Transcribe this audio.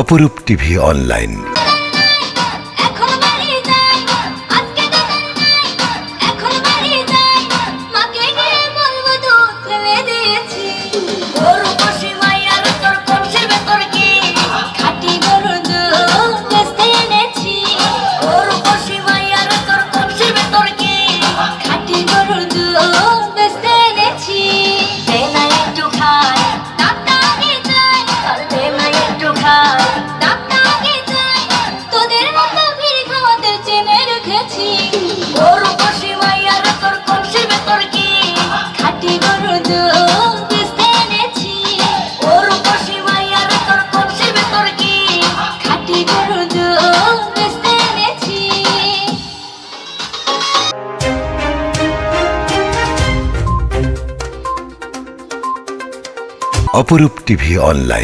Aparup TV online. Aparup TV online.